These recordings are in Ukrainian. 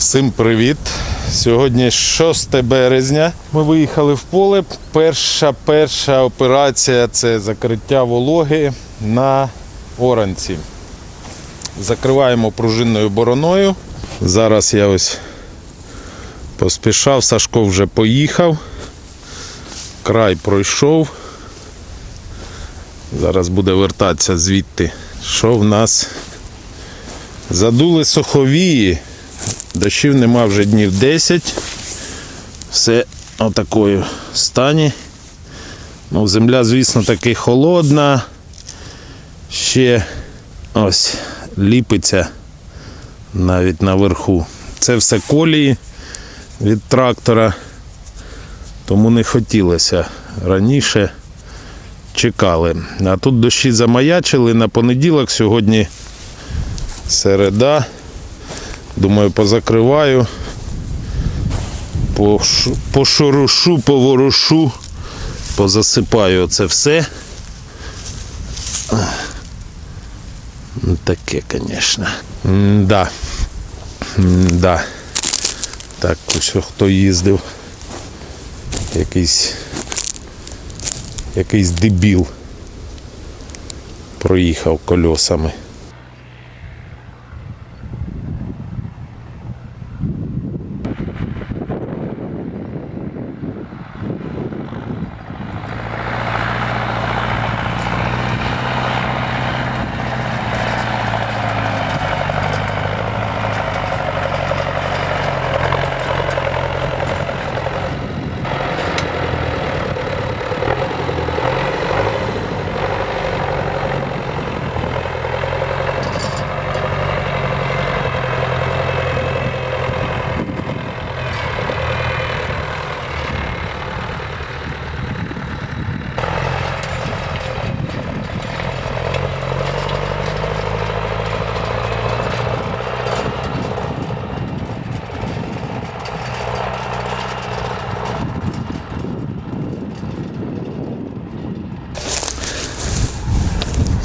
Всім привіт! Сьогодні 6 березня. Ми виїхали в поле. Перша перша операція це закриття вологи на оранці. Закриваємо пружинною бороною. Зараз я ось поспішав, Сашко вже поїхав. Край пройшов. Зараз буде вертатися звідти. Що в нас? Задули суховії. Дощів нема вже днів 10. Все отакою стані. Ну, земля, звісно, таки холодна. Ще ось ліпиться навіть наверху. Це все колії від трактора. Тому не хотілося. Раніше чекали. А тут дощі замаячили на понеділок, сьогодні середа. Думаю, позакриваю, пош- пошурушу, поворошу, позасипаю це все. Таке, звісно. Да. Да. Так, ось хто їздив. Якийсь. Якийсь дебіл. Проїхав кольосами.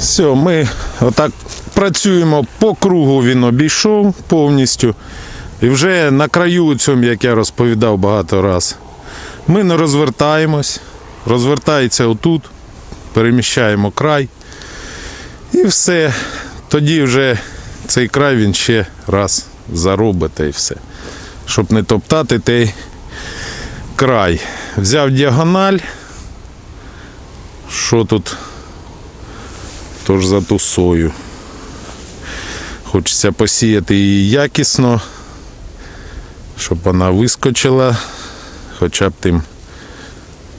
Все, ми отак працюємо по кругу. Він обійшов повністю. І вже на краю цьому, як я розповідав багато раз, ми не розвертаємось. Розвертається отут, переміщаємо край. І все. Тоді вже цей край він ще раз заробить і все. Щоб не топтати той край. Взяв діагональ. Що тут? Тож за ту сою. Хочеться посіяти її якісно, щоб вона вискочила, хоча б тим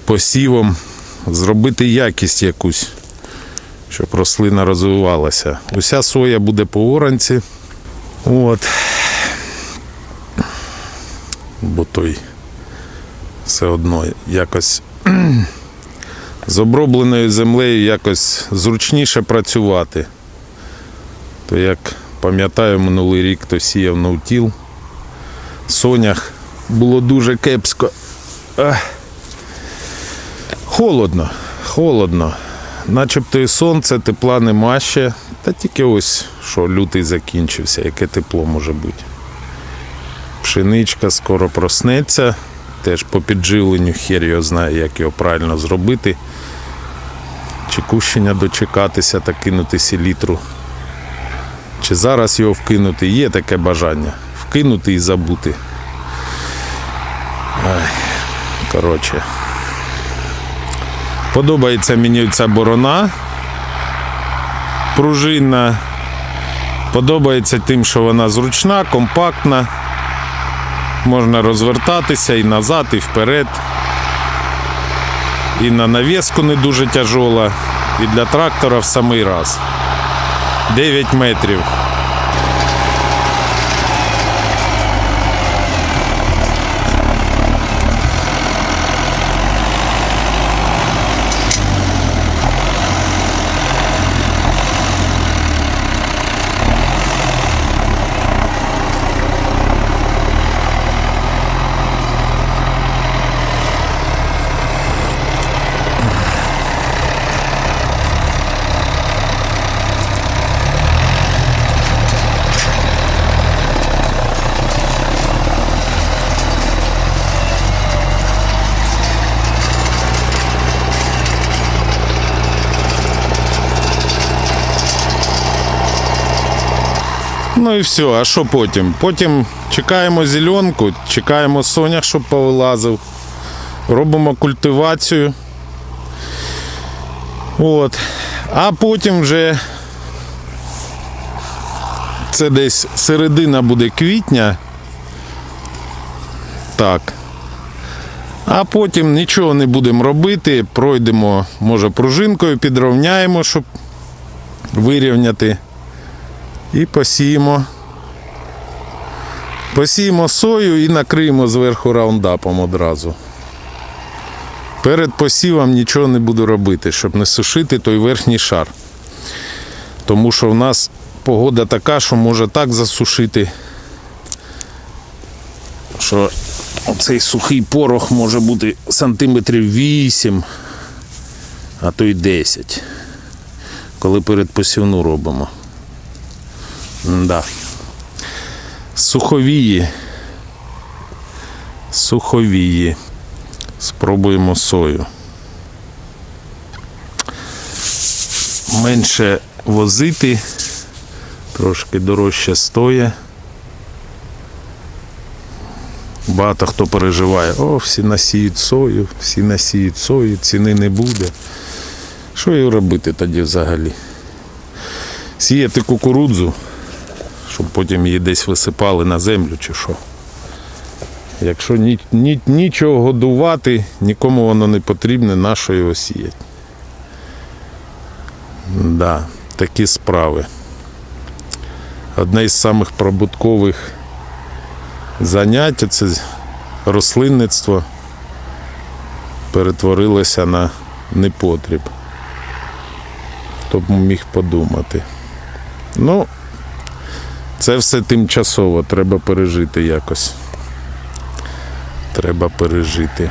посівом зробити якість якусь, щоб рослина розвивалася. Уся соя буде по оранці. От. Бо той все одно якось з обробленою землею якось зручніше працювати. То як пам'ятаю, минулий рік то сіяв наутіл. Сонях було дуже кепсько. Ех. Холодно, холодно. Начебто і сонце, тепла нема ще. Та тільки ось що лютий закінчився, яке тепло може бути. Пшеничка скоро проснеться. Теж по підживленню хер його знає, як його правильно зробити. Чи кущення дочекатися та кинути селітру. Чи зараз його вкинути, є таке бажання. Вкинути і забути. Коротше. Подобається мені ця борона пружинна. Подобається тим, що вона зручна, компактна. Можна розвертатися і назад, і вперед. І на навіску не дуже тяжола. І для трактора в самий раз. 9 метрів. Ну і все, а що потім? Потім чекаємо зеленку, чекаємо сонях, щоб повилазив. Робимо культивацію. От. А потім вже це десь середина буде квітня. Так. А потім нічого не будемо робити. Пройдемо, може, пружинкою, підровняємо, щоб вирівняти. І посіємо. Посіємо сою і накриємо зверху раундапом одразу. Перед посівом нічого не буду робити, щоб не сушити той верхній шар. Тому що в нас погода така, що може так засушити, що цей сухий порох може бути сантиметрів 8, а то й 10, коли перед посівну робимо. Да. Суховії. Суховії. Спробуємо сою. Менше возити, трошки дорожче стоє. Багато хто переживає, о, всі насіють сою, всі насіють сою, ціни не буде. Що її робити тоді взагалі? Сіяти кукурудзу, щоб потім її десь висипали на землю чи що. Якщо ні, ні, нічого годувати, нікому воно не потрібне, на його сіять. Да, такі справи. Одне із самих прибуткових занять це рослинництво перетворилося на непотріб. Хто б міг подумати. Ну, це все тимчасово, треба пережити якось. Треба пережити.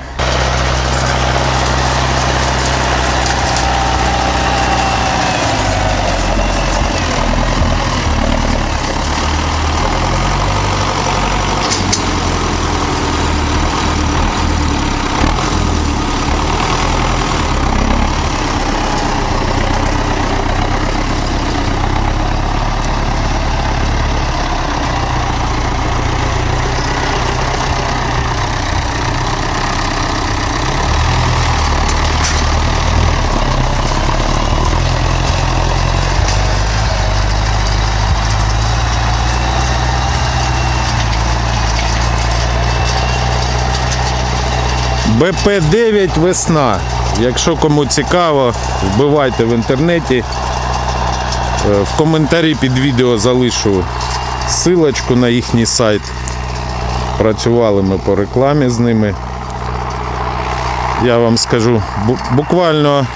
БП-9 весна. Якщо кому цікаво, вбивайте в інтернеті. Е, В коментарі під відео залишу силочку на їхній сайт. Працювали ми по рекламі з ними. Я вам скажу, буквально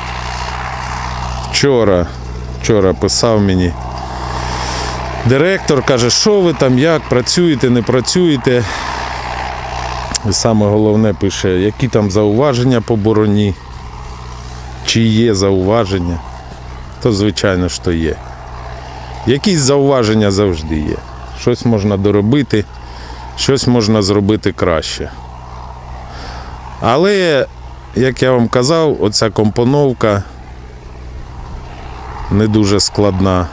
вчора, вчора писав мені. Директор каже, що ви там, як, працюєте, не працюєте. І саме головне пише, які там зауваження по бороні, чи є зауваження, то звичайно що є. Якісь зауваження завжди є. Щось можна доробити, щось можна зробити краще. Але, як я вам казав, оця компоновка не дуже складна.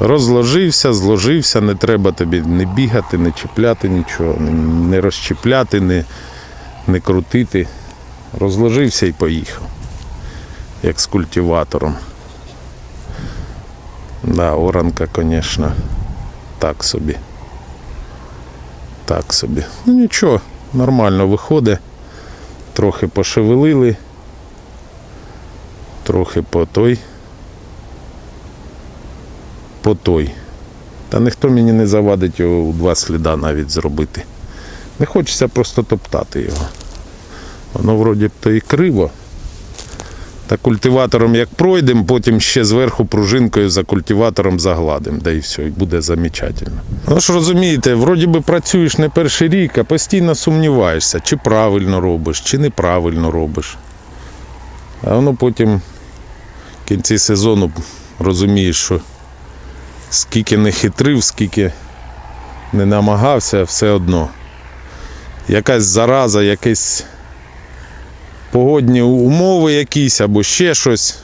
Розложився, зложився, не треба тобі не бігати, не чіпляти нічого, не- розчіпляти, не, не крутити. Розложився і поїхав. Як з культиватором. Да, оранка, звісно, так собі. Так собі. Ну нічого, нормально виходить. Трохи пошевелили, трохи по той по той. Та ніхто мені не завадить його у два сліда навіть зробити. Не хочеться просто топтати його. Воно вроді б то і криво. Та культиватором як пройдемо, потім ще зверху пружинкою за культиватором загладимо, да і все, і буде замечательно. Ну ж розумієте, вроді би працюєш не перший рік, а постійно сумніваєшся, чи правильно робиш, чи неправильно робиш. А воно потім в кінці сезону розумієш, що скільки не хитрив, скільки не намагався, все одно. Якась зараза, якісь погодні умови якісь або ще щось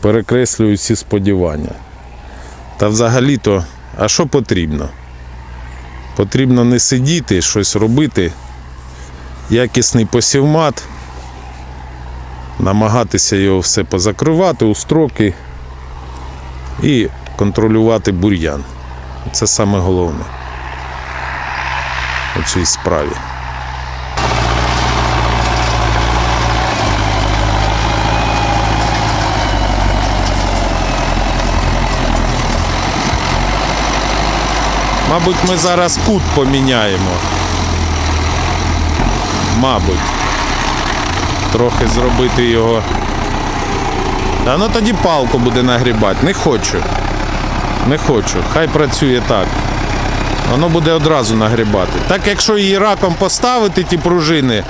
перекреслюють всі сподівання. Та взагалі-то, а що потрібно? Потрібно не сидіти, щось робити, якісний посівмат, намагатися його все позакривати у строки і контролювати бур'ян. Це саме головне у цій справі. Мабуть, ми зараз кут поміняємо. Мабуть. Трохи зробити його. Та ну тоді палку буде нагрібати. Не хочу. Не хочу. Хай працює так. Воно буде одразу нагрібати. Так якщо її раком поставити, ті пружини,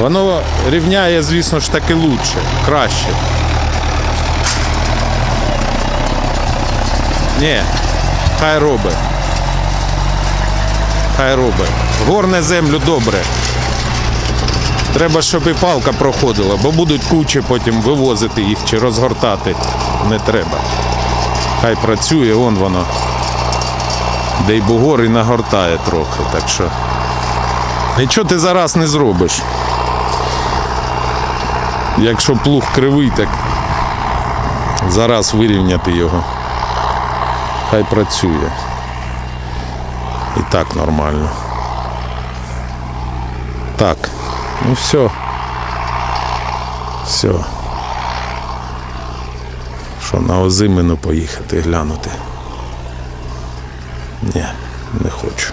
воно рівняє, звісно ж таки лучше, краще. Ні, хай робить. Хай робить. Горне землю добре. Треба, щоб і палка проходила, бо будуть кучі потім вивозити їх чи розгортати. Не треба. Хай працює, вон воно. Де й бугор і нагортає трохи. Так що. Нічого ти зараз не зробиш. Якщо плуг кривий, так зараз вирівняти його. Хай працює. І так нормально. Так, ну все. Все. Що на Озимину поїхати глянути? Ні, не хочу.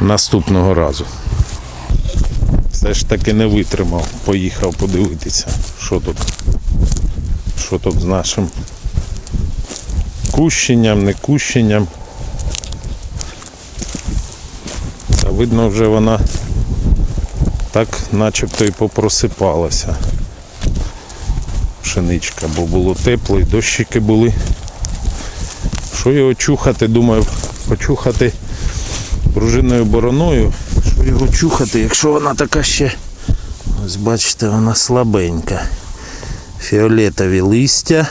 Наступного разу. Все ж таки не витримав, поїхав подивитися, що тут. Що тут з нашим кущенням, не кущенням. Та видно вже вона так начебто і попросипалася. Пшеничка, бо було тепло і дощики були. Що його чухати, думаю, почухати пружиною бороною. Що його чухати, якщо вона така ще. Ось бачите, вона слабенька. Фіолетові листя.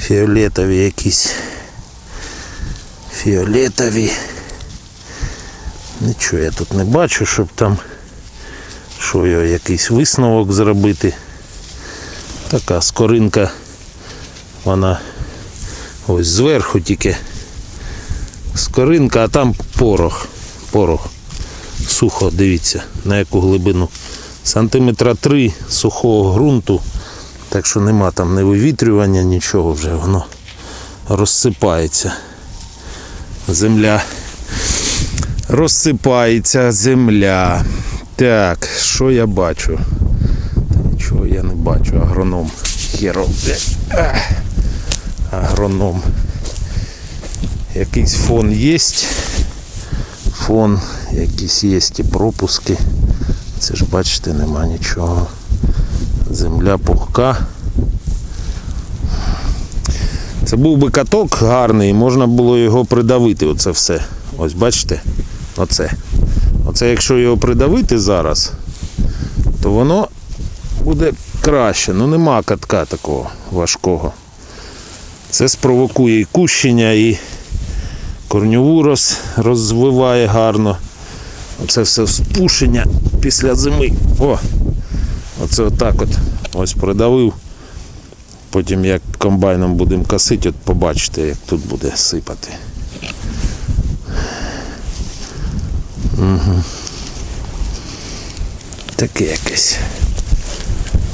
Фіолетові якісь. Фіолетові. Нічого я тут не бачу, щоб там що його якийсь висновок зробити. Така скоринка, вона ось зверху тільки скоринка, а там порох. Порох. Сухо, дивіться, на яку глибину. Сантиметра три сухого ґрунту. Так що нема там ні вивітрювання, нічого вже воно розсипається. Земля розсипається земля. Так, що я бачу? Та я не бачу. Агроном. Херо. блядь. Агроном. Якийсь фон є. Фон, якісь є і пропуски. Це ж бачите, нема нічого. Земля пухка. Це був би каток гарний, можна було його придавити, оце все. Ось бачите? Оце. Оце якщо його придавити зараз, то воно буде краще. Ну нема катка такого важкого. Це спровокує і кущення, і корньову роз, розвиває гарно. Оце все спушення після зими. О! Оце отак от. Ось придавив. Потім як комбайном будемо косити, от побачите, як тут буде сипати. Таке якесь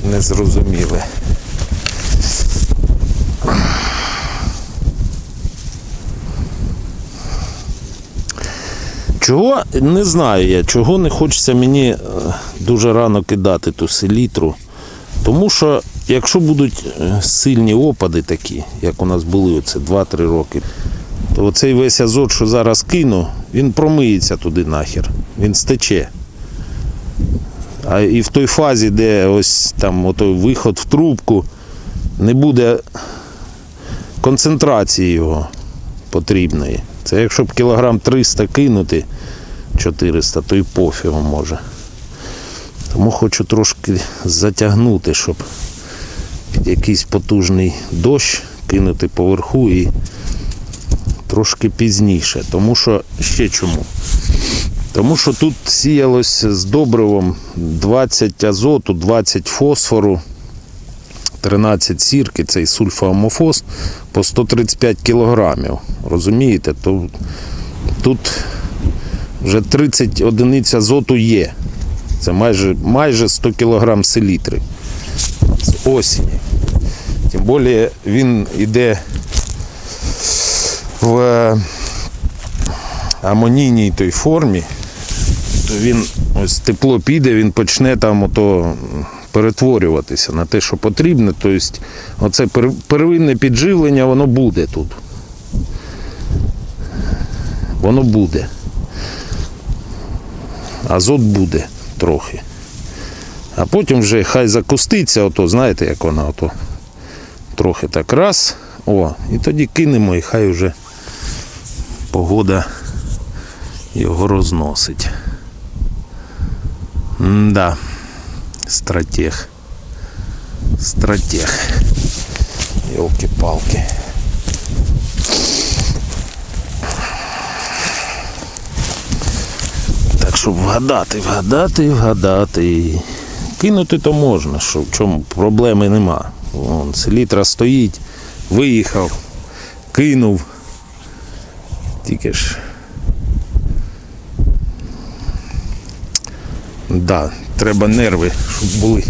незрозуміле. Чого не знаю я, чого не хочеться мені е, дуже рано кидати ту селітру. Тому що якщо будуть е, сильні опади такі, як у нас були оце 2-3 роки, то оцей весь азот, що зараз кину, він промиється туди нахер. Він стече. А і в той фазі, де ось там отой виход в трубку, не буде концентрації його потрібної. Це якщо б кілограм 300 кинути, 400, то і пофігу може. Тому хочу трошки затягнути, щоб якийсь потужний дощ кинути поверху і трошки пізніше. Тому що ще чому? Тому що тут сіялось з добривом 20 азоту, 20 фосфору, 13 сірки, цей сульфоамофос по 135 кілограмів. Розумієте? То тут вже 30 одиниць азоту є. Це майже, майже 100 кілограм селітри з осені. Тим більше він йде в е, амонійній той формі, він ось тепло піде, він почне там ото перетворюватися на те, що потрібно. Тобто, оце первинне підживлення, воно буде тут. Воно буде. Азот буде трохи. А потім вже хай закуститься, ото, знаєте, як вона ото трохи так раз. О, і тоді кинемо, і хай вже погода його розносить. Да, стратег. Стратег. Йолки-палки. Так, щоб вгадати, вгадати, вгадати. Кинути то можна, що в чому проблеми нема. Вон, селітра стоїть, виїхав, кинув. Тільки ж. Да, треба нерви, щоб були.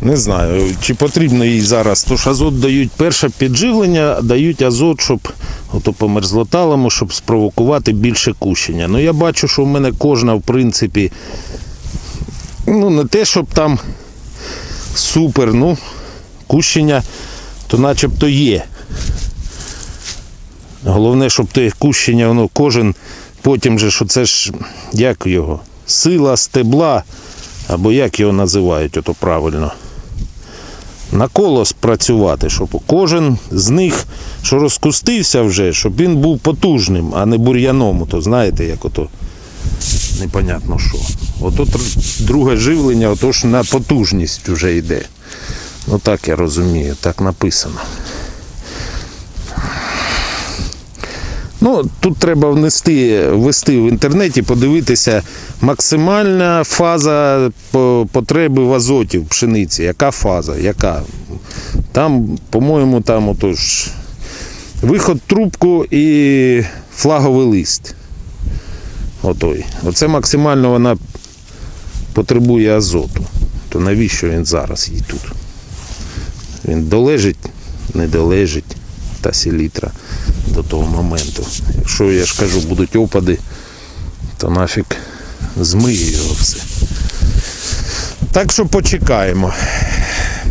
Не знаю, чи потрібно їй зараз. Тож азот дають перше підживлення, дають азот, щоб ото по мерзлоталому, щоб спровокувати більше кущення. Ну я бачу, що в мене кожна, в принципі, ну не те, щоб там супер, ну, кущення, то начебто є. Головне, щоб те кущення, воно кожен потім же, що це ж як його? Сила стебла, або як його називають, ото правильно. На коло спрацювати, щоб кожен з них, що розкустився вже, щоб він був потужним, а не бур'яном. То знаєте, як ото непонятно що. Ото друге живлення, ото ж на потужність вже йде. Ну так я розумію, так написано. Ну, тут треба внести, ввести в інтернеті, подивитися максимальна фаза потреби в азоті в пшениці. Яка фаза? Яка? Там, по-моєму, там отож виход трубку і флаговий лист. Отой. Оце максимально вона потребує азоту. То навіщо він зараз їй тут? Він долежить, не долежить та селітра до того моменту. Якщо я ж кажу, будуть опади, то нафіг змиє його все. Так що почекаємо.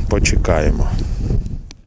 Почекаємо.